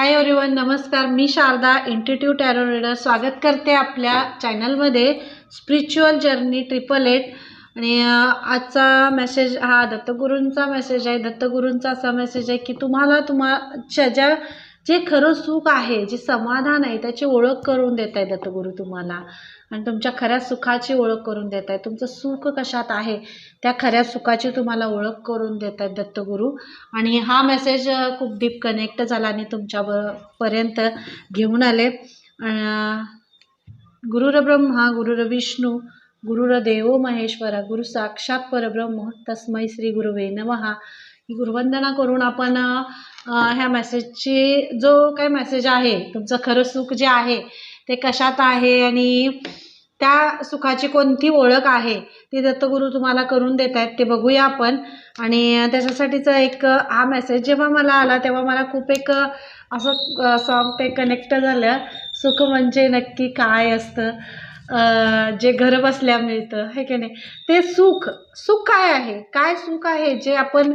हाय everyone नमस्कार. मी Sharda institute tarot reader स्वागत करते आपल्या चॅनलमध्ये स्पिरिच्युअल जर्नी ट्रिपल एट आणि आजचा मेसेज हा दत्तगुरूंचा मेसेज आहे. दत्तगुरूंचा असा मेसेज आहे की तुम्हाला तुम्हाच्या ज्या जे खरं सुख आहे जे समाधान आहे त्याची ओळख करून देत आहे दत्तगुरू तुम्हाला. आणि तुमच्या खऱ्या सुखाची ओळख करून देत आहेत तुमचं सुख कशात आहे त्या खऱ्या सुखाची तुम्हाला ओळख करून देत आहेत दत्तगुरू. आणि हा मेसेज खूप डीप कनेक्ट झाला आणि तुमच्या पर्यंत घेऊन आले. गुरुरब्रह्मा गुरुर ब्रह्मा गुरुर विष्णू गुरुर देवो महेश्वरा गुरु साक्षात परब्रह्म तस्मै श्री गुरुवे नमहा ही गुरुवंदना करून आपण ह्या मेसेजची जो काही मेसेज आहे तुमचं खरं सुख जे आहे ते कशात आहे आणि त्या सुखाची कोणती ओळख आहे ती दत्तगुरू तुम्हाला करून देत आहेत ते बघूया आपण. आणि त्याच्यासाठीचा एक हा मेसेज जेव्हा मला आला तेव्हा मला खूप एक असं सॉन्ग ते कनेक्ट झालं. सुख म्हणजे नक्की काय असतं? जे घर बसल्या मिळतं हे की नाही? ते सुख सुख काय आहे? काय सुख आहे जे आपण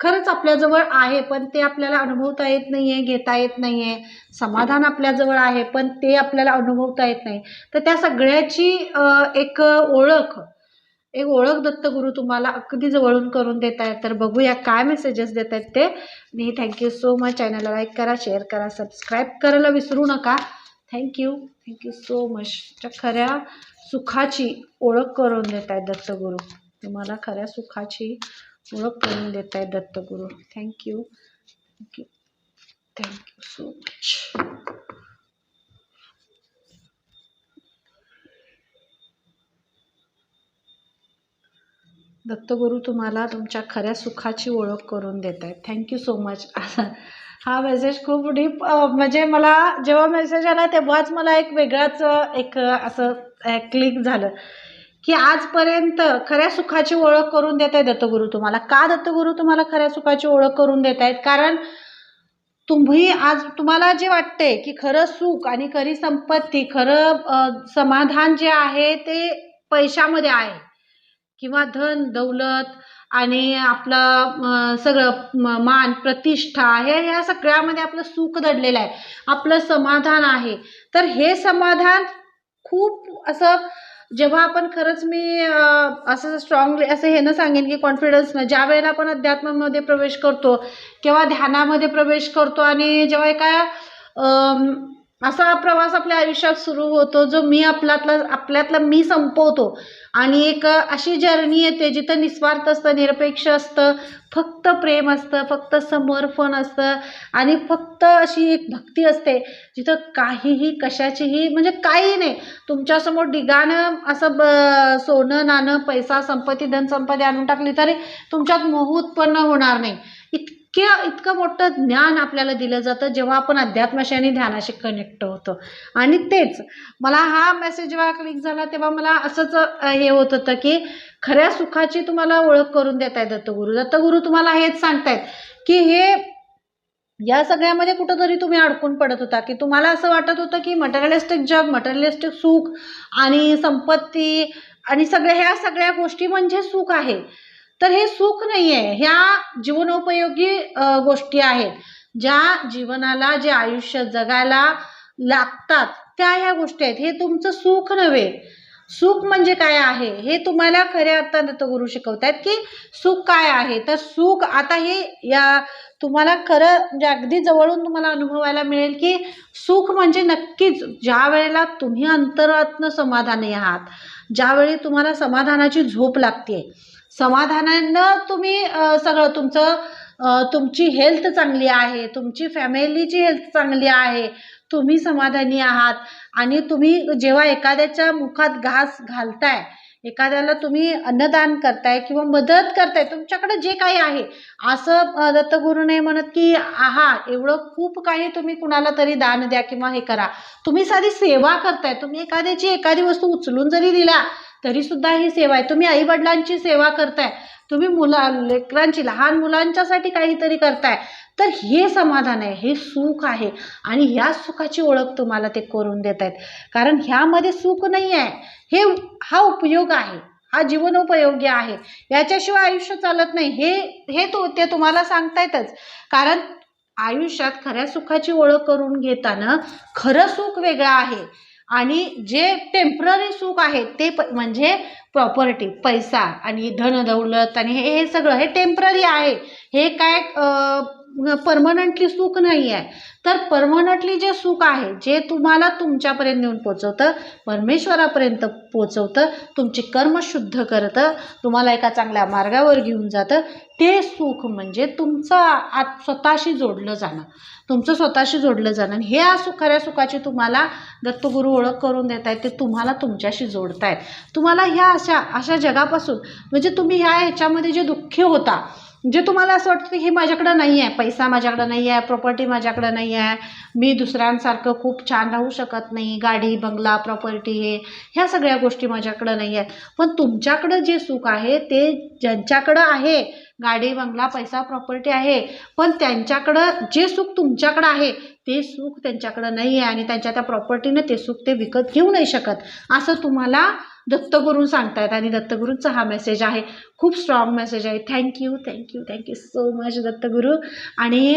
खरंच आपल्याजवळ आहे पण ते आपल्याला अनुभवता येत नाही आहे घेता येत नाही आहे समाधान आपल्याजवळ आहे पण ते आपल्याला अनुभवता येत नाही. तर त्या सगळ्याची एक ओळख एक ओळख दत्तगुरू तुम्हाला अगदी जवळून करून देत आहेत. तर बघूया काय मेसेजेस देत आहेत ते. मी थँक्यू सो मच चॅनलला लाईक करा शेअर करा सबस्क्राईब करायला विसरू नका. थँक्यू थँक्यू सो मच त्या खऱ्या सुखाची ओळख करून देत आहेत दत्तगुरू तुम्हाला खऱ्या सुखाची ओळख करून देत आहेत Dattaguru thank you thank you thank you so much Dattaguru तुम्हाला तुमच्या खऱ्या सुखाची ओळख करून देत आहेत थँक्यू सो मच हा मेसेज खूप डीप म्हणजे मला जेव्हा मेसेज आला तेव्हाच मला एक वेगळाच एक असं क्लिक झालं. की आजपर्यंत खऱ्या सुखाची ओळख करून देत आहे दत्तगुरू तुम्हाला. का दत्तगुरू तुम्हाला खऱ्या सुखाची ओळख करून देत आहेत कारण तुम्ही आज तुम्हाला जे वाटते की खरं सुख आणि खरी संपत्ती खरं समाधान जे आहे ते पैशामध्ये आहे. किंवा धन दौलत आणि आपलं सगळं म- मान प्रतिष्ठा हे ह्या सगळ्यामध्ये आपलं सुख दडलेलं आहे. आपलं समाधान आहे. तर हे समाधान खूप असं जेव्हा आपण खरंच मी असं स्ट्रॉंगली असं हे न सांगेन की कॉन्फिडन्सनं ज्या वेळेला आपण अध्यात्मामध्ये प्रवेश करतो किंवा ध्यानामध्ये प्रवेश करतो आणि जेव्हा एका असा प्रवास आपल्या आयुष्यात सुरू होतो जो मी आपल्यातला आपल्यातला मी संपवतो. आणि एक अशी जर्नी येते जिथं निस्वार्थ असतं निरपेक्ष असतं फक्त प्रेम असतं फक्त समर्पण असतं आणि फक्त अशी एक भक्ती असते जिथं काहीही कशाचीही म्हणजे काही नाही. तुमच्यासमोर डिगाणं असं ब सोनं नाणं पैसा संपत्ती धनसंपत्ती आणून टाकली तरी तुमच्यात मोह उत्पन्न होणार नाही. इतक्या इतकं मोठं ज्ञान आपल्याला दिलं जातं जेव्हा आपण अध्यात्माशी आणि ध्यानाशी कनेक्ट होतो. आणि तेच मला हा मेसेज जेव्हा क्लिक झाला तेव्हा मला असंच हे होत होतं की खऱ्या सुखाची तुम्हाला ओळख करून देत आहे दत्तगुरू. दत्तगुरू तुम्हाला हेच सांगतायत की हे या सगळ्यामध्ये कुठंतरी तुम्ही अडकून पडत होता की तुम्हाला असं वाटत होतं की मटेरियलिस्टिक जग मटेरियलिस्टिक सुख आणि संपत्ती आणि सगळ्या ह्या सगळ्या गोष्टी म्हणजे सुख आहे. तर हे सुख नाही आहे ह्या जीवनोपयोगी गोष्टी आहेत. ज्या जीवनाला जे आयुष्य जगायला लागतात त्या ह्या गोष्टी आहेत. हे तुमचं सुख नव्हे. सुख म्हणजे काय आहे? हे तुम्हाला खऱ्या अर्थानं गुरु शिकवतात की सुख काय आहे? तर सुख आता हे या तुम्हाला खरं म्हणजे अगदी जवळून तुम्हाला अनुभवायला मिळेल की सुख म्हणजे नक्कीच ज्या वेळेला तुम्ही अंतरातनं समाधानी आहात ज्यावेळी तुम्हाला समाधानाची झोप लागते समाधानानं तुम्ही सगळं तुमचं तुमची हेल्थ चांगली आहे तुमची फॅमिलीची हेल्थ चांगली आहे तुम्ही समाधानी आहात आणि तुम्ही जेव्हा एखाद्याच्या मुखात घास घालताय एखाद्याला तुम्ही अन्नदान करताय किंवा मदत करताय तुमच्याकडे जे काही आहे असं अ, दत्तगुरू नाही म्हणत की आहा एवढं खूप काही तुम्ही कुणाला तरी दान द्या किंवा हे करा. तुम्ही साधी सेवा करताय तुम्ही एखाद्याची एखादी वस्तू उचलून जरी दिला तरीसुद्धा ही सेवा आहे. तुम्ही आईवडिलांची सेवा करताय. तुम्ही मुला लेकरांची लहान मुलांच्यासाठी काहीतरी करताय. तर हे समाधान आहे हे सुख आहे. आणि ह्या सुखाची ओळख तुम्हाला ते करून देत आहेत. कारण ह्यामध्ये सुख नाही आहे. हे हा उपयोग आहे. हा जीवनोपयोगी आहे. याच्याशिवाय आयुष्य चालत नाही. हे हे तो ते तुम्हाला सांगतायतच. कारण आयुष्यात खऱ्या सुखाची ओळख करून घेताना खरं सुख वेगळं आहे. आणि जे टेंपररी सुख आहे ते प म्हणजे प्रॉपर्टी पैसा आणि धन दौलत आणि हे हे सगळं हे टेंपररी आहे. हे काय परमनंटली सुख नाही आहे. तर परमनंटली जे सुख आहे जे तुम्हाला तुमच्यापर्यंत नेऊन पोचवतं परमेश्वरापर्यंत पोचवतं तुमची कर्म शुद्ध करतं तुम्हाला एका चांगल्या मार्गावर घेऊन जातं ते सुख म्हणजे तुमचं आत स्वतःशी जोडलं जाणं. तुमचं स्वतःशी जोडलं जाणं. आणि हे असू सुख खऱ्या सुखाची तुम्हाला दत्तगुरू ओळख करून देत आहेत ते तुम्हाला तुमच्याशी जोडतायत. तुम्हाला ह्या अशा अशा जगापासून म्हणजे तुम्ही ह्या ह्याच्यामध्ये जे दुःखी होता जे तुम्हाला असं वाटतं की हे माझ्याकडं नाही आहे पैसा माझ्याकडं नाही आहे प्रॉपर्टी माझ्याकडं नाही आहे मी दुसऱ्यांसारखं खूप छान राहू शकत नाही गाडी बंगला प्रॉपर्टी हे ह्या सगळ्या गोष्टी माझ्याकडं नाही आहेत. पण तुमच्याकडं जे सुख आहे ते ज्यांच्याकडं आहे गाडी बंगला पैसा प्रॉपर्टी आहे पण त्यांच्याकडं जे सुख तुमच्याकडं आहे ते सुख त्यांच्याकडं नाही आहे आणि त्यांच्या त्या प्रॉपर्टीनं ते सुख ते विकत घेऊ नाही शकत. असं तुम्हाला दत्तगुरू सांगतायत आणि दत्तगुरूंचा हा मेसेज आहे. खूप स्ट्रॉंग मेसेज आहे. Thank you thank you thank you so much Dattaguru. आणि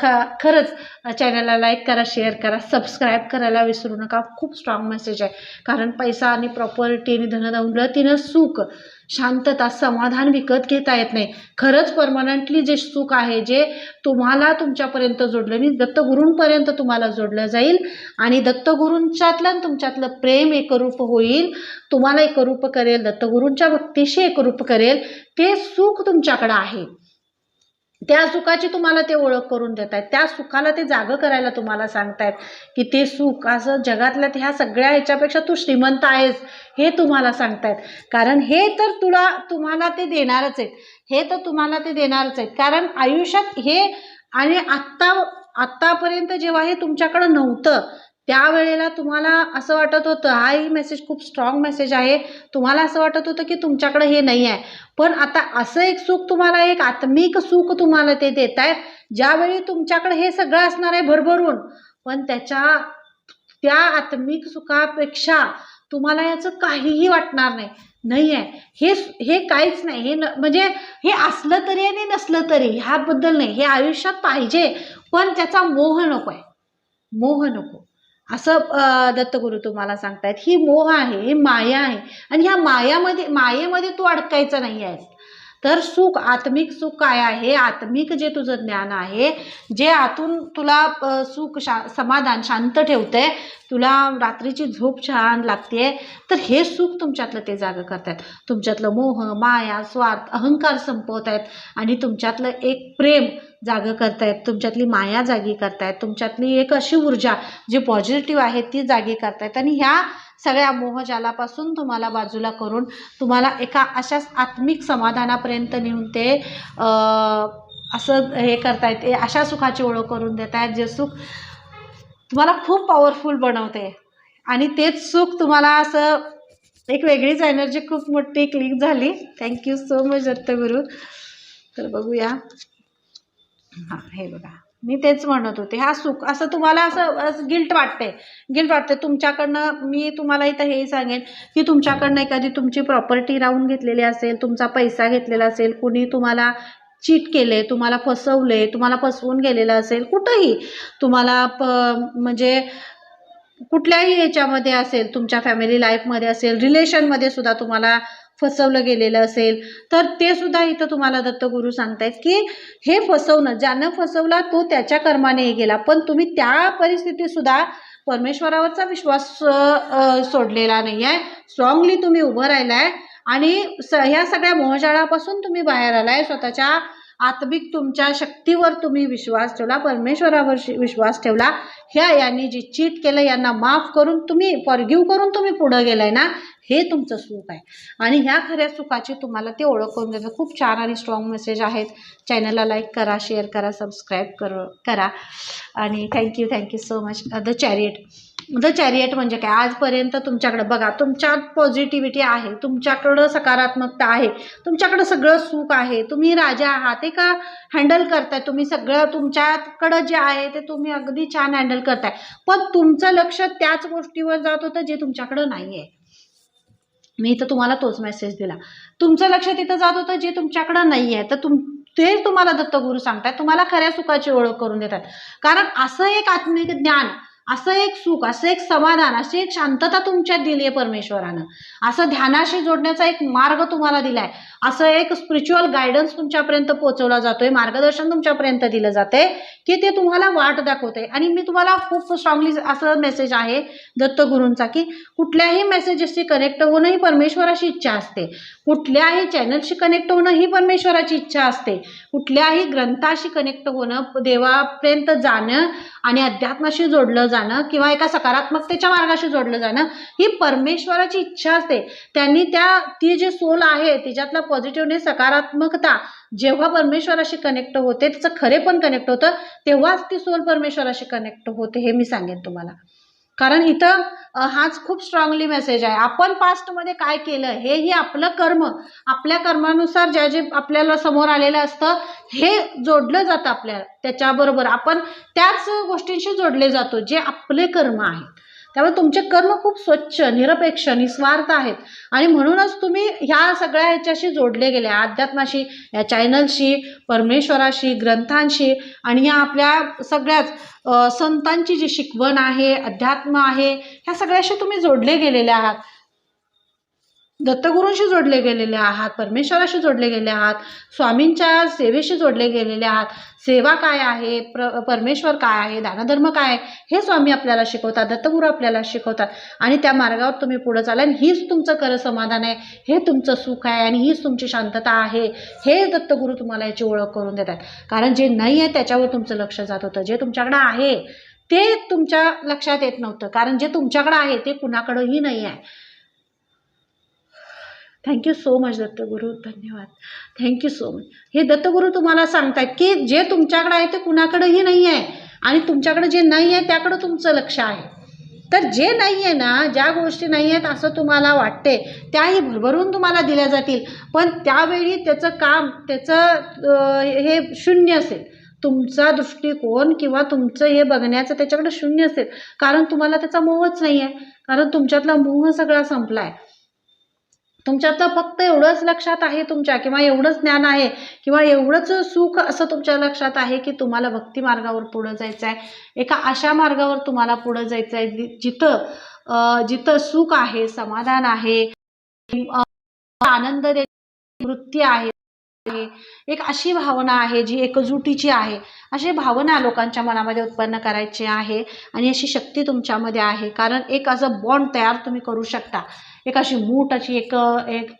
ख खरंच चॅनलला लाईक करा शेअर करा सबस्क्राईब करायला विसरू नका. खूप स्ट्रॉंग मेसेज आहे. कारण पैसा आणि प्रॉपर्टी आणि धनदौलतीनं सुख शांतता समाधान विकत घेता येत नाही. खरंच परमनंटली जे सुख आहे जे तुम्हाला तुमच्यापर्यंत जोडलं मी दत्तगुरूंपर्यंत तुम्हाला जोडलं जाईल आणि दत्तगुरूंच्यातलं तुमच्यातलं प्रेम एकरूप होईल. तुम्हाला एकरूप करेल दत्तगुरूंच्या भक्तीशी एकरूप करेल. ते सुख तुमच्याकडं आहे. त्या सुखाची तुम्हाला ते ओळख करून देत आहेत. त्या सुखाला ते जागं करायला तुम्हाला सांगतायत की ते सुख असं जगातल्या ह्या सगळ्या ह्याच्यापेक्षा तू श्रीमंत आहेस हे तुम्हाला सांगतायत. कारण हे तर तुला तुम्हाला ते देणारच आहेत. हे तर तुम्हाला ते देणारच आहेत. कारण आयुष्यात हे आणि आत्ता आत्तापर्यंत जेव्हा हे तुमच्याकडं नव्हतं त्यावेळेला तुम्हाला असं वाटत होतं हाही मेसेज खूप स्ट्रॉंग मेसेज आहे. तुम्हाला असं वाटत होतं की तुमच्याकडे हे नाही आहे. पण आता असं एक सुख तुम्हाला एक आत्मिक सुख तुम्हाला ते देत आहेत ज्यावेळी तुमच्याकडे हे सगळं असणार आहे भरभरून. पण त्याच्या त्या आत्मिक सुखापेक्षा तुम्हाला याचं काहीही वाटणार नाही. नाही आहे. हे हे काहीच नाही. हे न म्हणजे हे असलं तरी आणि नसलं तरी ह्याबद्दल नाही. हे आयुष्यात पाहिजे. पण त्याचा मोह नको आहे मोह नको. असं दत्तगुरू तुम्हाला सांगतायत. ही मोह आहे ही माया आहे. आणि ह्या मायामध्ये मायेमध्ये तू अडकायचं नाही आहेस. तर सुख आत्मिक सुख काय आहे? आत्मिक जे तुझं ज्ञान आहे जे आतून तुला सुख शा समाधान शांत ठेवतंय तुला रात्रीची झोप छान लागते तर हे सुख तुमच्यातलं ते जागं करतायत तुमच्यातलं मोह माया स्वार्थ अहंकार संपवत आहेत आणि तुमच्यातलं एक प्रेम जागं करतायत. तुमच्यातली माया जागी करतायत. तुमच्यातली एक अशी ऊर्जा जी पॉझिटिव्ह आहे ती जागी करतायत. आणि ह्या सगळ्या मोहजालापासून तुम्हाला बाजूला करून तुम्हाला एका अशाच आत्मिक समाधानापर्यंत नेऊन ते असं हे करतायत हे अशा सुखाची ओळख करून देत आहेत जे सुख तुम्हाला खूप पॉवरफुल बनवते. आणि तेच सुख तुम्हाला असं एक वेगळीच एनर्जी खूप मोठी क्लिक झाली. Thank you so much Dattaguru. तर बघूया. हां हे बघा. मी तेच म्हणत होते. हा सुख असं तुम्हाला असं गिल्ट वाटते गिल्ट वाटते तुमच्याकडनं मी तुम्हाला इथं हे सांगेन की तुमच्याकडनं एखादी तुमची प्रॉपर्टी राहून घेतलेली असेल तुमचा पैसा घेतलेला असेल कुणी तुम्हाला चीट केले तुम्हाला फसवले तुम्हाला फसवून गेलेलं असेल कुठंही तुम्हाला प म्हणजे कुठल्याही याच्यामध्ये असेल तुमच्या फॅमिली लाईफमध्ये असेल रिलेशनमध्ये सुद्धा तुम्हाला फसवलं गेलेलं असेल तर ते सुद्धा इथं तुम्हाला दत्तगुरू सांगतायत की हे फसवणं ज्यानं फसवला तो त्याच्या कर्माने गेला. पण तुम्ही त्या परिस्थितीत सुद्धा परमेश्वरावरचा विश्वास सोडलेला नाही आहे स्ट्रॉंगली तुम्ही उभं राहिला आहे आणि स ह्या सगळ्या मोहजाळापासून तुम्ही बाहेर आलाय. स्वतःच्या आत्मिक तुमच्या शक्तीवर तुम्ही विश्वास ठेवला परमेश्वरावर विश्वास ठेवला. ह्या यांनी जे चीट केलं यांना माफ करून तुम्ही फॉरगिव्ह करून तुम्ही पुढं गेलाय ना हे तुमचं सुख आहे. आणि ह्या खऱ्या सुखाची तुम्हाला ते ओळख करून देतं. खूप छान आणि स्ट्रॉंग मेसेज आहेत. चॅनलला लाईक करा शेअर करा सबस्क्राईब कर करा. आणि thank you thank you so much the chariot the chariot म्हणजे काय? आजपर्यंत तुमच्याकडं बघा तुमच्यात पॉझिटिव्हिटी आहे तुमच्याकडं सकारात्मकता आहे तुमच्याकडं सगळं सुख आहे तुम्ही राजा आहात ते का हँडल करताय तुम्ही? सगळं तुमच्याकडं जे आहे ते तुम्ही अगदी छान हँडल करताय. पण तुमचं लक्ष त्याच गोष्टीवर जात होतं जे तुमच्याकडं नाही आहे मी इथं तुम्हाला तोच मेसेज दिला. तुमचं लक्ष तिथं जात होतं जे तुमच्याकडं नाही आहे तर तुम ते तुम्हाला दत्तगुरू सांगतात तुम्हाला खऱ्या सुखाची ओळख करून देतात. कारण असं एक आत्मिक ज्ञान असं एक सुख असं एक समाधान अशी एक शांतता तुमच्यात दिली आहे परमेश्वरानं. असं ध्यानाशी जोडण्याचा एक मार्ग तुम्हाला दिलाय. असं एक स्पिरिच्युअल गायडन्स तुमच्यापर्यंत पोहोचवला जातोय मार्गदर्शन तुमच्यापर्यंत दिलं जाते की ते तुम्हाला वाट दाखवते आणि मी तुम्हाला खूप स्ट्रॉंगली असं मेसेज आहे दत्तगुरूंचा की कुठल्याही मेसेजेसशी कनेक्ट होणं ही परमेश्वराची इच्छा असते. कुठल्याही चॅनलशी कनेक्ट होणं ही परमेश्वराची इच्छा असते. कुठल्याही ग्रंथाशी कनेक्ट होणं देवापर्यंत जाणं आणि अध्यात्माशी जोडलं जाणं किंवा एका सकारात्मकतेच्या मार्गाशी जोडलं जाणं ही परमेश्वराची इच्छा असते. त्यांनी त्या ती जी सोल आहे तिच्यातला पॉझिटिव्हनेस सकारात्मकता जेव्हा परमेश्वराशी कनेक्ट होते तिचं खरे पण कनेक्ट होतं तेव्हाच ती सोल परमेश्वराशी कनेक्ट होते हे मी सांगेन तुम्हाला. कारण इथं हाच खूप स्ट्रॉंगली मेसेज आहे. आपण पास्टमध्ये काय केलं हेही आपलं कर्म. आपल्या कर्मानुसार ज्या जे आपल्याला समोर आलेलं असतं हे जोडलं जातं आपल्याला त्याच्याबरोबर. आपण त्याच गोष्टींशी जोडले जातो जे आपले कर्म आहेत. त्यामुळे तुमचे कर्म खूप स्वच्छ निरपेक्ष निस्वार्थ आहेत. आणि म्हणूनच तुम्ही ह्या सगळ्या ह्याच्याशी जोडले गेले. अध्यात्माशी या चॅनलशी परमेश्वराशी ग्रंथांशी आणि या आपल्या सगळ्याच संतांची जी शिकवण आहे अध्यात्म आहे ह्या सगळ्याशी तुम्ही जोडले गेलेले आहात. दत्तगुरूंशी जोडले गेलेले आहात परमेश्वराशी जोडले गेले आहात स्वामींच्या सेवेशी जोडले गेलेले आहात. सेवा काय आहे? प्र परमेश्वर काय आहे? दानधर्म काय आहे? हे स्वामी आपल्याला शिकवतात दत्तगुरू आपल्याला शिकवतात. आणि त्या मार्गावर तुम्ही पुढे चाला आणि हीच तुमचं खरं समाधान आहे. हे तुमचं सुख आहे आणि हीच तुमची शांतता आहे. हे दत्तगुरू तुम्हाला याची ओळख करून देतात. कारण जे नाही आहे त्याच्यावर तुमचं लक्ष जात होतं. जे तुमच्याकडं आहे ते तुमच्या लक्षात येत नव्हतं. कारण जे तुमच्याकडं आहे ते कुणाकडंही नाही आहे. Thank you so much Dattaguru. धन्यवाद. थँक्यू सो मच हे दत्तगुरू तुम्हाला सांगतायत की जे तुमच्याकडे आहे ते कुणाकडेही नाही आहे. आणि तुमच्याकडे जे नाही आहे त्याकडं तुमचं लक्ष आहे. तर जे नाही आहे ना ज्या गोष्टी नाही आहेत असं तुम्हाला वाटते त्याही भरभरून तुम्हाला दिल्या जातील. पण त्यावेळी त्याचं काम त्याचं हे शून्य असेल. तुमचा दृष्टिकोन किंवा तुमचं हे बघण्याचं त्याच्याकडे शून्य असेल. कारण तुम्हाला त्याचा मोहच नाही आहे. कारण तुमच्यातला मोह सगळा संपला आहे तुमच्यातलं फक्त एवढंच लक्षात आहे तुमच्या किंवा एवढंच ज्ञान आहे किंवा एवढंच सुख असं तुमच्या लक्षात आहे की तुम्हाला भक्ती मार्गावर पुढं जायचं आहे एका अशा मार्गावर तुम्हाला पुढं जायचं आहे जिथं जिथं सुख आहे समाधान आहे आनंद वृत्ती आहे एक अशी भावना आहे जी एकजुटीची आहे. अशी भावना लोकांच्या मनामध्ये उत्पन्न करायची आहे आणि अशी शक्ती तुमच्यामध्ये आहे. कारण एक असं बॉन्ड तयार तुम्ही करू शकता. एक अशी मूठ अशी एक एक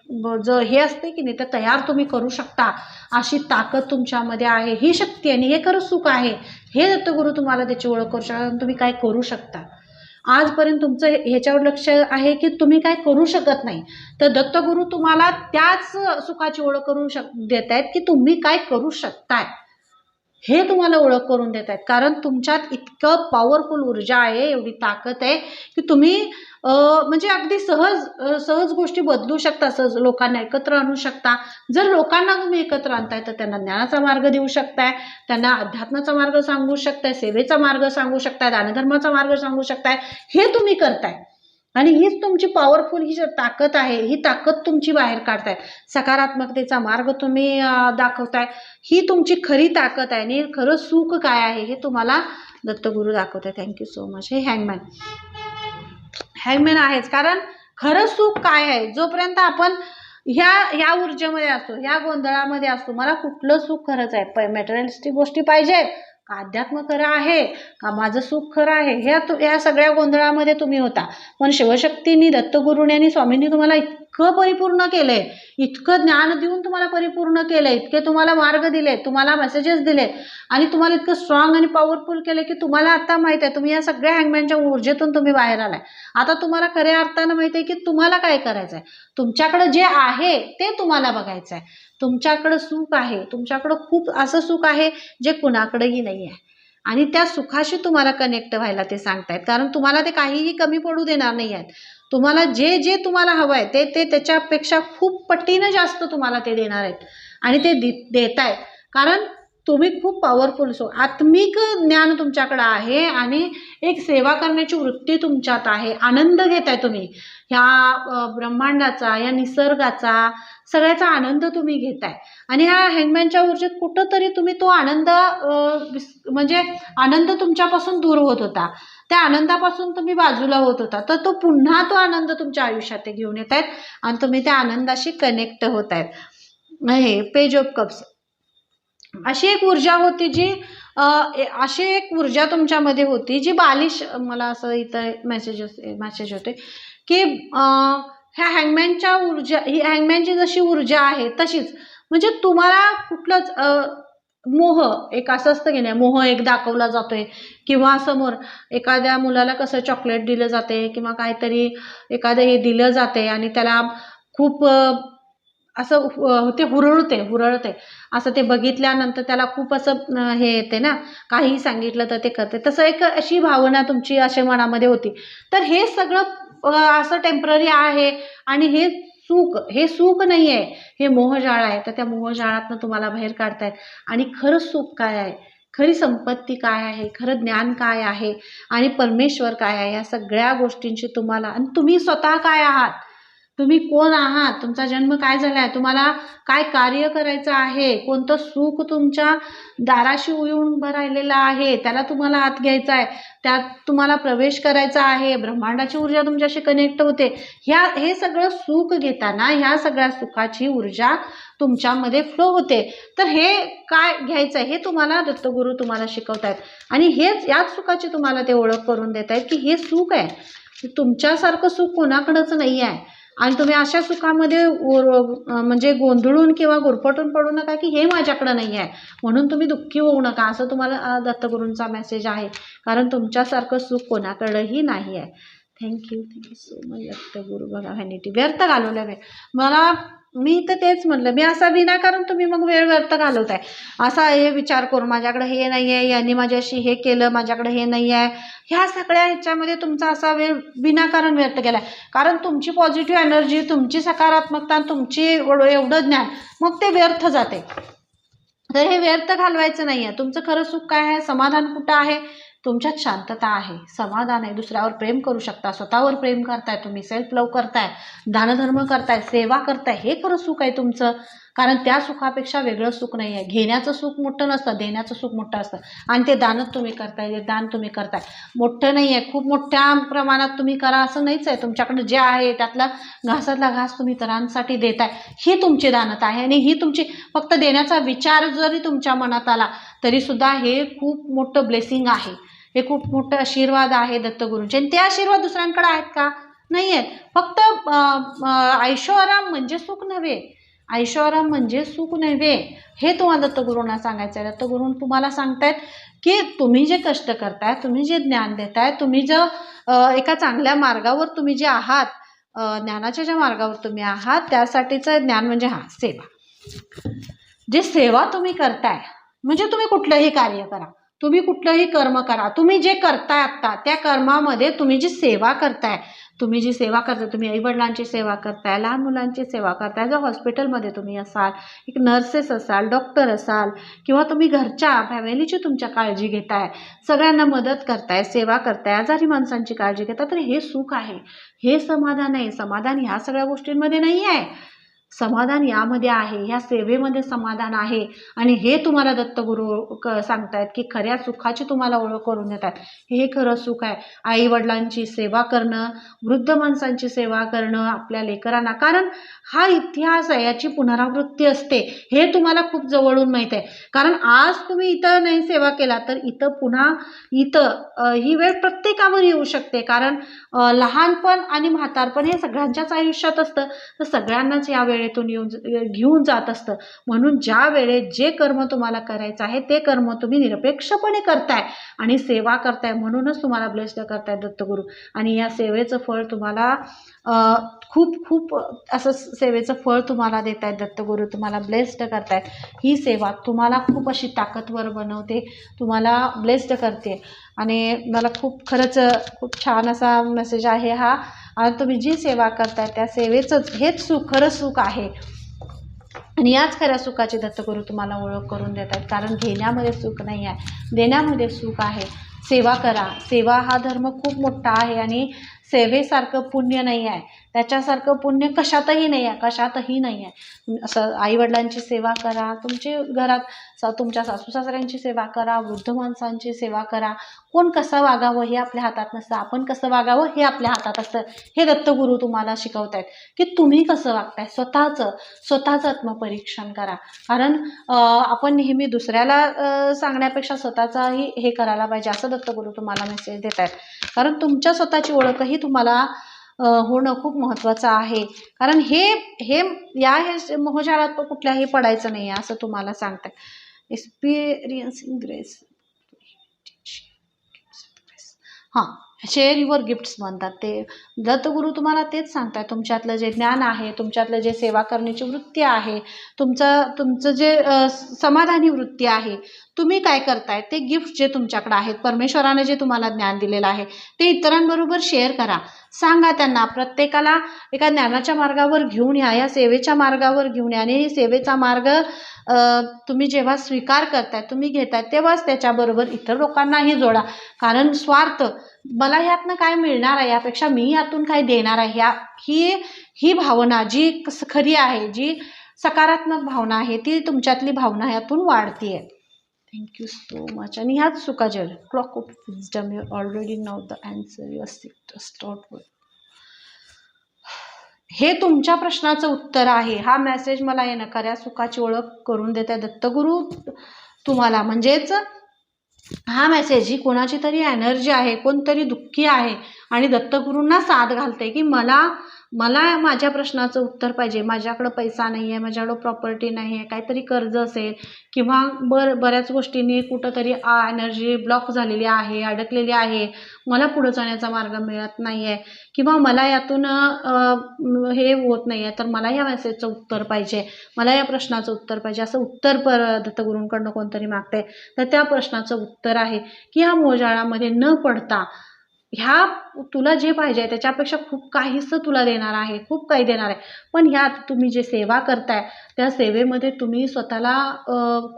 ज हे असते की नाही ते तयार तुम्ही करू शकता. अशी ताकद तुमच्यामध्ये आहे. ही शक्ती आणि हे खरं सुख आहे. हे दत्तगुरू तुम्हाला त्याची ओळख करू शकता आणि तुम्ही काय करू शकता. आजपर्यंत तुमचं हे- ह्याच्यावर लक्ष आहे की तुम्ही काय करू शकत नाही. तर दत्तगुरू तुम्हाला त्याच सुखाची ओळख करू शक देत आहेत की तुम्ही काय करू शकताय. हे तुम्हाला ओळख करून देत आहेत कारण तुमच्यात इतकं पॉवरफुल ऊर्जा आहे एवढी ताकद आहे की तुम्ही म्हणजे अगदी सहज सहज गोष्टी बदलू शकता सहज लोकांना एकत्र आणू शकता. जर लोकांना तुम्ही एकत्र आणताय तर त्यांना ज्ञानाचा मार्ग देऊ शकताय त्यांना अध्यात्माचा मार्ग सांगू शकताय सेवेचा मार्ग सांगू शकताय दानधर्माचा मार्ग सांगू शकताय हे तुम्ही करताय. आणि हीच तुमची पॉवरफुल ही जी ताकद आहे ही ताकद तुमची बाहेर काढताय. सकारात्मकतेचा मार्ग तुम्ही दाखवताय. ही तुमची खरी ताकद आहे. आणि खरं सुख काय आहे हे तुम्हाला दत्तगुरू दाखवताय. थँक्यू सो मच हे हँगमॅन हँगमॅन आहेच. कारण खरं सुख काय आहे? जोपर्यंत आपण ह्या ह्या ऊर्जेमध्ये असतो ह्या गोंधळामध्ये असतो मला कुठलं सुख खरंच आहे? मटेरियलिस्टिक गोष्टी पाहिजेत. अध्यात्म खरं आहे का माझं सुख खरं आहे? ह्या तु या सगळ्या गोंधळामध्ये तुम्ही होता. पण शिवशक्तींनी दत्तगुरुने आणि स्वामींनी तुम्हाला इतकं परिपूर्ण केलं आहे इतकं ज्ञान देऊन तुम्हाला परिपूर्ण केलं आहे इतके तुम्हाला मार्ग दिले तुम्हाला मेसेजेस दिले आणि तुम्हाला इतकं स्ट्रॉंग आणि पॉवरफुल केलं की तुम्हाला आता माहीत आहे तुम्ही या सगळ्या हँगमॅनच्या ऊर्जेतून तुम्ही बाहेर आलाय. आता तुम्हाला खऱ्या अर्थानं माहिती आहे की तुम्हाला काय करायचं आहे तुमच्याकडं जे आहे ते तुम्हाला बघायचं आहे तुमच्याकडं सुख आहे. तुमच्याकडं खूप असं सुख आहे जे कुणाकडेही नाही. आहे आणि त्या सुखाशी तुम्हाला कनेक्ट व्हायला ते सांगतायत. कारण तुम्हाला ते काहीही कमी पडू देणार नाही आहेत तुम्हाला जे जे तुम्हाला हवं आहे ते ते त्याच्यापेक्षा खूप पटीनं जास्त तुम्हाला ते देणार आहेत. आणि ते दि देत आहेत कारण तुम्ही खूप पॉवरफुल सो आत्मिक ज्ञान तुमच्याकडं आहे आणि एक सेवा करण्याची वृत्ती तुमच्यात आहे. आनंद घेताय तुम्ही. ह्या ब्रह्मांडाचा या निसर्गाचा सगळ्याचा आनंद तुम्ही घेताय. आणि ह्या हँगमॅनच्या ऊर्जेत कुठंतरी तुम्ही तो आनंद विस- म्हणजे आनंद तुमच्यापासून दूर होत होता. त्या आनंदापासून तुम्ही बाजूला होत होता. तर तो पुन्हा तो आनंद तुमच्या आयुष्यात ते घेऊन येत आहेत आणि तुम्ही त्या आनंदाशी कनेक्ट होत आहेत हे पेज ऑफ कप्स अशी एक ऊर्जा होती जी ए- अशी एक ऊर्जा तुमच्यामध्ये होती जी बालिश मला असं इथं मेसेजेस मेसेज होते की ह्या हँगमॅनच्या ऊर्जा ही हँगमॅनची जशी ऊर्जा आहे तशीच. म्हणजे तुम्हाला कुठलंच मोह एक असं असतं की नाही मोह एक दाखवला जातोय किंवा समोर एखाद्या मुलाला कसं चॉकलेट दिलं जाते किंवा काहीतरी एखादं हे दिलं जाते आणि त्याला खूप असं ते हुरळते हुरळते. असं ते बघितल्यानंतर त्याला खूप असं हे येते ना. काही सांगितलं तर ते करते. तसं एक अशी भावना तुमची अशा मनामध्ये होती. तर हे सगळं असं टेंपररी आहे आणि हे सुख हे सुख नाही आहे हे मोहजाळ आहे. तर त्या मोहजाळातनं तुम्हाला बाहेर काढतायत. आणि खरं सुख काय आहे? खरी संपत्ती काय आहे? खरं ज्ञान काय आहे? आणि परमेश्वर काय आहे? या सगळ्या गोष्टींची तुम्हाला आणि तुम्ही स्वतः काय आहात? तुम्ही कोण आहात? तुमचा जन्म काय झाला आहे तुम्हाला काय कार्य करायचं आहे? कोणतं सुख तुमच्या दाराशी येऊन उभं राहिलेलं आहे? त्याला तुम्हाला आत घ्यायचा आहे. त्यात तुम्हाला प्रवेश करायचा आहे. ब्रह्मांडाची ऊर्जा तुमच्याशी कनेक्ट होते. ह्या हे सगळं सुख घेताना ह्या सगळ्या सुखाची ऊर्जा तुमच्यामध्ये फ्लो होते. तर हे काय घ्यायचं आहे हे तुम्हाला दत्तगुरू तुम्हाला शिकवत आहेत. आणि हेच याच सुखाची तुम्हाला ते ओळख करून देत आहेत की हे सुख आहे. तुमच्यासारखं सुख कोणाकडंच नाही आहे आणि तुम्ही अशा सुखामध्ये म्हणजे गोंधळून किंवा गुरफटून पडू नका की हे माझ्याकडं नाही आहे. म्हणून तुम्ही दुःखी होऊ नका असं तुम्हाला दत्तगुरूंचा मेसेज आहे. कारण तुमच्यासारखं सुख कोणाकडंही नाही आहे. Thank you thank you so much Dattaguru. बघा व्हॅनिटी व्यर्थ घालवल्या वेळ मला मी तर तेच म्हणलं मी असा विनाकारण तुम्ही मग वेळ व्यर्थ घालवताय. असा हे विचार करून माझ्याकडे हे नाही आहे यांनी माझ्याशी हे केलं माझ्याकडे हे नाही आहे ह्या सगळ्या ह्याच्यामध्ये तुमचा असा वेळ विनाकारण व्यर्थ केला कारण तुमची पॉझिटिव्ह एनर्जी तुमची सकारात्मकता आणि तुमची एवढं ज्ञान मग ते व्यर्थ जाते. तर हे व्यर्थ घालवायचं नाही आहे तुमचं खरं सुख काय आहे? समाधान कुठं आहे? तुमच्यात शांतता आहे. समाधान आहे. दुसऱ्यावर प्रेम करू शकता. स्वतःवर प्रेम करताय तुम्ही. सेल्फ लव करताय. दानधर्म करताय. सेवा करताय. हे खरं सुख आहे तुमचं. कारण त्या सुखापेक्षा वेगळं सुख नाही आहे घेण्याचं सुख मोठं नसतं. देण्याचं सुख मोठं असतं. आणि ते दानच तुम्ही करताय. ते दान तुम्ही करताय. मोठं नाही आहे खूप मोठ्या प्रमाणात तुम्ही करा असं नाहीच आहे. तुमच्याकडे जे आहे त्यातला घासातला घास तुम्ही इतरांसाठी देताय. ही तुमची दानत आहे. आणि ही तुमची फक्त देण्याचा विचार जरी तुमच्या मनात आला तरीसुद्धा हे खूप मोठं ब्लेसिंग आहे. हे खूप मोठं आशीर्वाद आहे दत्तगुरूंचे. आणि ते आशीर्वाद दुसऱ्यांकडे आहेत का? नाही आहेत फक्त ऐशोआराम म्हणजे सुख नव्हे. ऐशोआराम म्हणजे सुख नव्हे. हे तुम्हाला दत्तगुरूंना सांगायचं आहे. दत्तगुरू तुम्हाला सांगतायत की तुम्ही जे कष्ट करताय तुम्ही जे ज्ञान देताय तुम्ही जर एका चांगल्या मार्गावर तुम्ही जे आहात ज्ञानाच्या ज्या मार्गावर तुम्ही आहात त्यासाठीचं ज्ञान म्हणजे हा सेवा. जे सेवा तुम्ही करताय म्हणजे तुम्ही कुठलंही कार्य करा. तुम्ही कुठलंही कर्म करा. तुम्ही जे करताय आत्ता त्या कर्मामध्ये तुम्ही जी सेवा करताय तुम्ही जी सेवा करताय तुम्ही आईवडिलांची सेवा करताय लहान मुलांची सेवा करताय जर हॉस्पिटलमध्ये तुम्ही असाल एक नर्सेस असाल डॉक्टर असाल किंवा तुम्ही घरच्या फॅमिलीची तुमच्या काळजी घेताय सगळ्यांना मदत करताय सेवा करताय आजारी माणसांची काळजी घेताय तर हे सुख आहे. हे समाधान आहे. समाधान ह्या सगळ्या गोष्टींमध्ये नाही आहे समाधान यामध्ये आहे ह्या सेवेमध्ये समाधान आहे. आणि हे तुम्हाला दत्तगुरू क सांगतायत की खऱ्या सुखाची तुम्हाला ओळख करून देतात. हे खरं सुख आहे. आई वडिलांची सेवा करणं वृद्ध माणसांची सेवा करणं आपल्या लेकरांना. कारण हा इतिहास आहे याची पुनरावृत्ती असते. हे तुम्हाला खूप जवळून माहीत आहे. कारण आज तुम्ही इथं नाही सेवा केला तर इथं पुन्हा इथं ही वेळ प्रत्येकावर येऊ शकते. कारण लहानपण आणि म्हातारपण हे सगळ्यांच्याच आयुष्यात असतं. तर सगळ्यांनाच या वेळेतून येऊन घेऊन जात असतं. म्हणून ज्या वेळेत जे कर्म तुम्हाला करायचं आहे ते कर्म तुम्ही निरपेक्षपणे करताय आणि सेवा करताय म्हणूनच तुम्हाला ब्लेस्ड करताय दत्तगुरू. आणि या सेवेचं फळ तुम्हाला खूप खूप असं सेवेचं फळ तुम्हाला देत आहेत दत्तगुरू तुम्हाला ब्लेस्ड करतायत ही सेवा तुम्हाला खूप अशी ताकदवर बनवते तुम्हाला ब्लेस्ड करते. आणि मला खूप खरंच खूप छान असा मेसेज आहे हा. तुम्ही जी सेवा करताय त्या सेवेचंच हेच सुख खरं सुख आहे. आणि याच खऱ्या सुखाचे दत्तगुरू तुम्हाला ओळख करून देत आहेत कारण घेण्यामध्ये सुख नाही आहे. देण्यामध्ये सुख आहे. सेवा करा. सेवा हा धर्म खूप मोठा आहे आणि सेवेसारखं पुण्य नाही आहे. त्याच्यासारखं पुण्य कशातही नाही आहे कशातही नाही आहे. असं आईवडिलांची सेवा करा तुमची घरात स तुमच्या सासू सासऱ्यांची सेवा करा वृद्ध माणसांची सेवा करा. कोण कसं वागावं हे आपल्या हातात नसतं. आपण कसं वागावं हे आपल्या हातात असतं. हे दत्तगुरू तुम्हाला शिकवत आहेत की तुम्ही कसं वागताय? स्वतःचं स्वतःचं आत्मपरीक्षण करा. कारण आपण नेहमी दुसऱ्याला सांगण्यापेक्षा स्वतःचाही हे करायला पाहिजे असं दत्तगुरू तुम्हाला मेसेज देत आहेत. कारण तुमच्या स्वतःची ओळखही तुम्हाला होणं खूप महत्त्वाचं आहे. कारण हे हे या हे मोहजाळात कुठल्याही पडायचं नाही आहे असं तुम्हाला सांगतात. एक्सपिरियन्सिंग ग्रेस हां शेअर युअर गिफ्ट्स म्हणतात ते. दत्तगुरू तुम्हाला तेच सांगतात. तुमच्यातलं जे ज्ञान आहे तुमच्यातलं जे सेवा करण्याची वृत्ती आहे तुमचं तुमचं जे समाधानी वृत्ती आहे तुम्ही काय करताय? ते गिफ्ट जे तुमच्याकडे आहेत परमेश्वराने जे तुम्हाला ज्ञान दिलेलं आहे ते इतरांबरोबर शेअर करा. सांगा त्यांना प्रत्येकाला एका ज्ञानाच्या मार्गावर घेऊन या या सेवेच्या मार्गावर घेऊन या. आणि सेवेचा मार्ग तुम्ही जेव्हा स्वीकार करताय तुम्ही घेताय तेव्हाच त्याच्याबरोबर इतर लोकांनाही जोडा. कारण स्वार्थ मला ह्यातनं काय मिळणार आहे? यापेक्षा मी यातून काय देणार आहे? या ही ही भावना जी कस- खरी आहे जी सकारात्मक भावना आहे ती तुमच्यातली भावना यातून वाढतीये. थँक्यू सो मच आणि ह्याच सुखाजर clock of wisdom you already know the answer your sick start हे तुमच्या प्रश्नाचं उत्तर आहे. हा मेसेज मला येणं खऱ्या सुखाची ओळख करून देत आहे दत्तगुरू तुम्हाला. म्हणजेच हा मेसेज ही कोणाची तरी एनर्जी आहे कोणतरी दुःखी आहे आणि दत्तगुरूंना साथ घालते की मला मला माझ्या प्रश्नाचं उत्तर पाहिजे. माझ्याकडं पैसा नाही आहे माझ्याकडं प्रॉपर्टी नाही आहे काहीतरी कर्ज असेल किंवा बर बऱ्याच गोष्टींनी कुठंतरी एनर्जी ब्लॉक झालेली आहे अडकलेली आहे मला पुढं जाण्याचा मार्ग मिळत नाही आहे किंवा मला यातून हे होत नाही आहे तर मला या मेसेजचं उत्तर पाहिजे. मला या प्रश्नाचं उत्तर पाहिजे. असं उत्तर पर दत्तगुरूंकडनं कोणतरी मागते तर त्या प्रश्नाचं उत्तर आहे की ह्या मोजाळामध्ये न पडता ह्या तुला जे पाहिजे त्याच्यापेक्षा खूप काहीसं तुला देणार आहे खूप काही देणार आहे. पण ह्यात तुम्ही जे सेवा करताय त्या सेवेमध्ये तुम्ही स्वतःला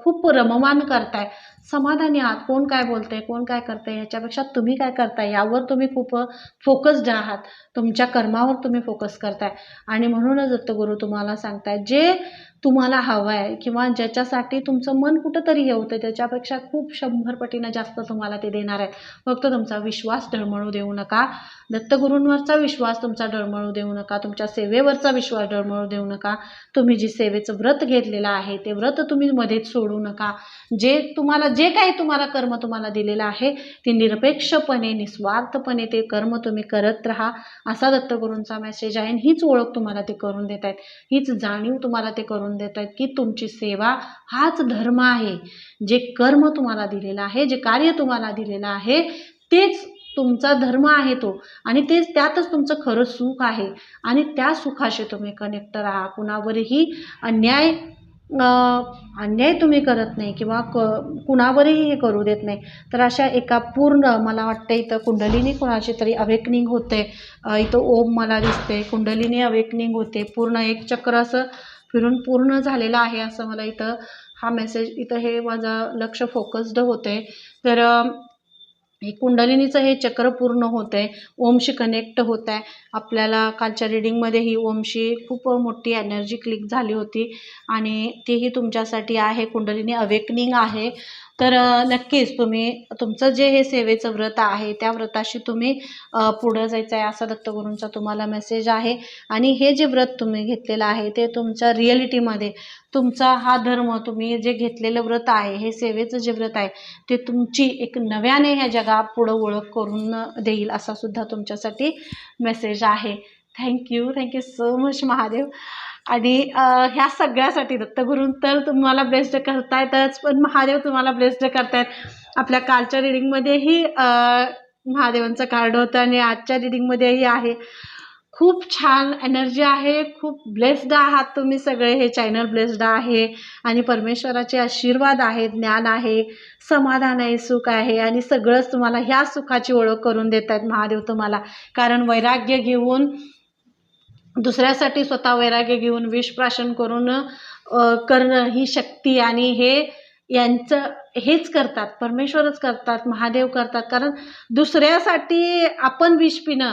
खूप रममान करताय. समाधानी आहात. कोण काय बोलतंय कोण काय करतंय ह्याच्यापेक्षा तुम्ही काय करताय यावर तुम्ही खूप फोकस्ड आहात तुमच्या कर्मावर तुम्ही फोकस करताय. आणि म्हणूनच दत्तगुरू तुम्हाला सांगताय जे तुम्हाला हवं आहे किंवा ज्याच्यासाठी तुमचं मन कुठंतरी हे होतं त्याच्यापेक्षा खूप शंभर पटीनं जास्त तुम्हाला ते देणार आहे फक्त तुमचा विश्वास ढळमळू देऊ नका. दत्तगुरूंवरचा विश्वास तुमचा डळमळू देऊ नका. तुमच्या सेवेवरचा विश्वास डळमळू देऊ नका. तुम्ही जी सेवेचं व्रत घेतलेलं आहे ते व्रत तुम्ही मध्येच सोडू नका. जे तुम्हाला जे काही तुम्हाला कर्म तुम्हाला दिलेलं आहे ते निरपेक्षपणे निस्वार्थपणे ते कर्म तुम्ही करत राहा. असा दत्तगुरूंचा मेसेज आहे आणि हीच ओळख तुम्हाला ते करून देत आहेत. हीच जाणीव तुम्हाला ते करून देत आहेत की तुमची सेवा हाच धर्म आहे. जे कर्म तुम्हाला दिलेलं आहे जे कार्य तुम्हाला दिलेलं आहे तेच तुमचा धर्म आहे तो. आणि तेच त्यातच तुमचं खरं सुख आहे. आणि त्या सुखाशी तुम्ही कनेक्ट राहा. कुणावरही अन्याय अन्याय तुम्ही करत नाही किंवा क कुणावरही हे करू देत नाही. तर अशा एका पूर्ण मला वाटतं इथं कुंडलिनी कुणाची तरी अवेकनिंग होते. इथं ओम मला दिसते कुंडलिनी अवेकनिंग होते. पूर्ण एक चक्र असं फिरून पूर्ण झालेलं आहे असं मला इथं हा मेसेज इथं हे माझं लक्ष फोकस्ड होते तर कुंडलिनीचं हे चक्र पूर्ण होतं आहे ओमशी कनेक्ट होत आहे आपल्याला कालच्या रिडिंगमध्ये ही ओमशी खूप मोठी एनर्जी क्लिक झाली होती. आणि तीही तुमच्यासाठी आहे. कुंडलिनी अवेकनिंग आहे. तर नक्कीच तुम्ही तुमचं जे हे सेवेचं व्रत आहे त्या व्रताशी तुम्ही पुढं जायचं आहे असा दत्तगुरूंचा तुम्हाला मेसेज आहे. आणि हे जे व्रत तुम्ही घेतलेलं आहे ते तुमच्या रिॲलिटीमध्ये तुमचा हा धर्म तुम्ही जे घेतलेलं व्रत आहे हे सेवेचं जे व्रत आहे ते तुमची एक नव्याने ह्या जगा पुढं ओळख करून देईल असा सुद्धा तुमच्यासाठी मेसेज आहे. Thank you thank you so much Mahadev. आणि ह्या सगळ्यासाठी दत्तगुरू तर तुम्हाला ब्लेस्ड करतायतच पण महादेव तुम्हाला ब्लेस्ड करतायत. आपल्या कालच्या रिडिंगमध्येही महादेवांचं कार्ड होतं आणि आजच्या रिडिंगमध्येही आहे. खूप छान एनर्जी आहे खूप ब्लेस्ड आहात तुम्ही सगळे हे चॅनल ब्लेस्ड आहे. आणि परमेश्वराचे आशीर्वाद आहे ज्ञान आहे समाधान आहे सुख आहे. आणि सगळंच तुम्हाला ह्या सुखाची ओळख करून देत आहेत महादेव तुम्हाला. कारण वैराग्य घेऊन दुसऱ्यासाठी स्वतः वैराग्य घेऊन विष प्राशन करून करणं ही शक्ती आणि हे यांचं हेच करतात. परमेश्वरच करतात महादेव करतात. कारण दुसऱ्यासाठी आपण विष पिणं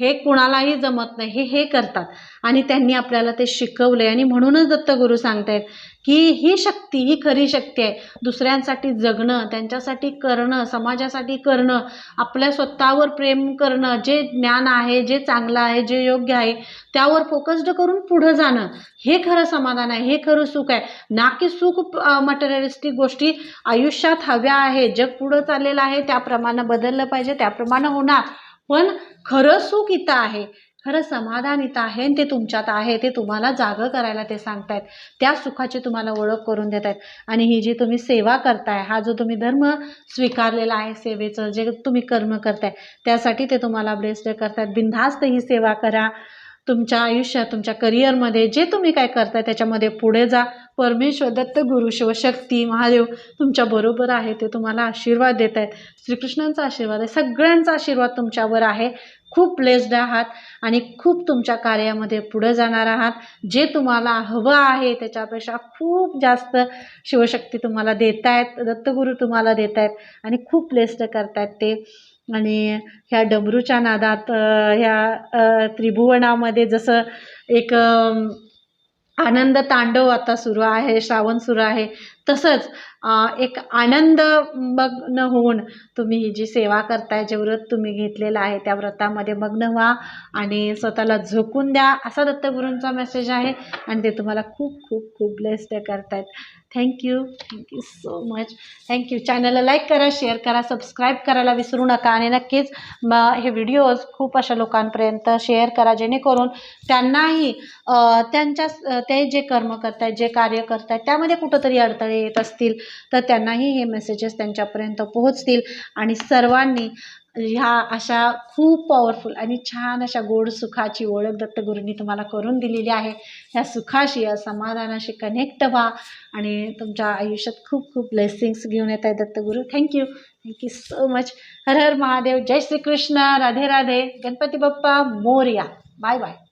हे कुणालाही जमत नाही. हे हे करतात. आणि त्यांनी आपल्याला ते शिकवले आणि म्हणूनच दत्तगुरू सांगतायत ही ही शक्ती ही खरी शक्ती आहे. दुसऱ्यांसाठी जगणं त्यांच्यासाठी करणं समाजासाठी करणं आपल्या स्वतःवर प्रेम करणं जे ज्ञान आहे जे चांगलं आहे जे योग्य आहे त्यावर फोकस्ड करून पुढं जाणं हे खरं समाधान आहे हे खरं सुख आहे. ना की सुख मटेरियलिस्टिक गोष्टी आयुष्यात हव्या आहे जग पुढं चाललेलं आहे त्याप्रमाणे बदललं पाहिजे त्याप्रमाणे होणार. पण खरं सुख इथं आहे. खरं समाधान इथं आहे आणि ते तुमच्यात आहे ते तुम्हाला जागं करायला ते सांगतायत. त्या सुखाची तुम्हाला ओळख करून देत आहेत आणि ही जी तुम्ही सेवा करताय हा जो तुम्ही धर्म स्वीकारलेला आहे सेवेचं जे तुम्ही कर्म करताय त्यासाठी ते तुम्हाला ब्लेस्ड करतायत. बिनधास्त ही सेवा करा. तुमच्या आयुष्यात तुमच्या करिअरमध्ये जे तुम्ही काय करताय त्याच्यामध्ये पुढे जा. परमेश्वर दत्त गुरु शिवशक्ती महादेव तुमच्या बरोबर आहे ते तुम्हाला आशीर्वाद देत आहेत श्रीकृष्णांचा आशीर्वाद आहे. सगळ्यांचा आशीर्वाद तुमच्यावर आहे. खूप ब्लेस्ड आहात आणि खूप तुमच्या कार्यामध्ये पुढं जाणार आहात. जे तुम्हाला हवं आहे त्याच्यापेक्षा खूप जास्त शिवशक्ती तुम्हाला देत आहेत दत्तगुरू तुम्हाला देत आहेत आणि खूप ब्लेस्ड करतायत ते. आणि ह्या डमरूच्या नादात ह्या त्रिभुवनामध्ये जसं एक आनंद तांडव आता सुरू आहे श्रावण सुरू आहे तसंच एक आनंद मग्न होऊन तुम्ही ही जी सेवा करताय जे व्रत तुम्ही घेतलेलं आहे त्या व्रतामध्ये मग्न व्हा आणि स्वतःला झोकून द्या असा दत्तगुरूंचा मेसेज आहे आणि ते तुम्हाला खूप खूप खूप ब्लेस्ड करतायत. Thank you thank you so much thank you चॅनलला लाईक करा शेअर करा सबस्क्राईब करायला विसरू नका आणि नक्कीच मग हे व्हिडिओज खूप अशा लोकांपर्यंत शेअर करा जेणेकरून त्यांनाही त्यांच्या ते जे कर्म करतायत जे कार्य करतायत त्यामध्ये कुठंतरी अडथळे येत असतील तर त्यांनाही हे मेसेजेस त्यांच्यापर्यंत पोहोचतील. आणि सर्वांनी ह्या अशा खूप पॉवरफुल आणि छान अशा गोड सुखाची ओळख दत्तगुरूंनी तुम्हाला करून दिलेली आहे. ह्या सुखाशी या समाधानाशी कनेक्ट व्हा. आणि तुमच्या आयुष्यात खूप खूप ब्लेसिंग्स घेऊन येत आहे Dattaguru thank you thank you so much Har Har Mahadev. Jai Shrikrishna. Radhe Radhe. Ganpati Bappa. Morya. Bye bye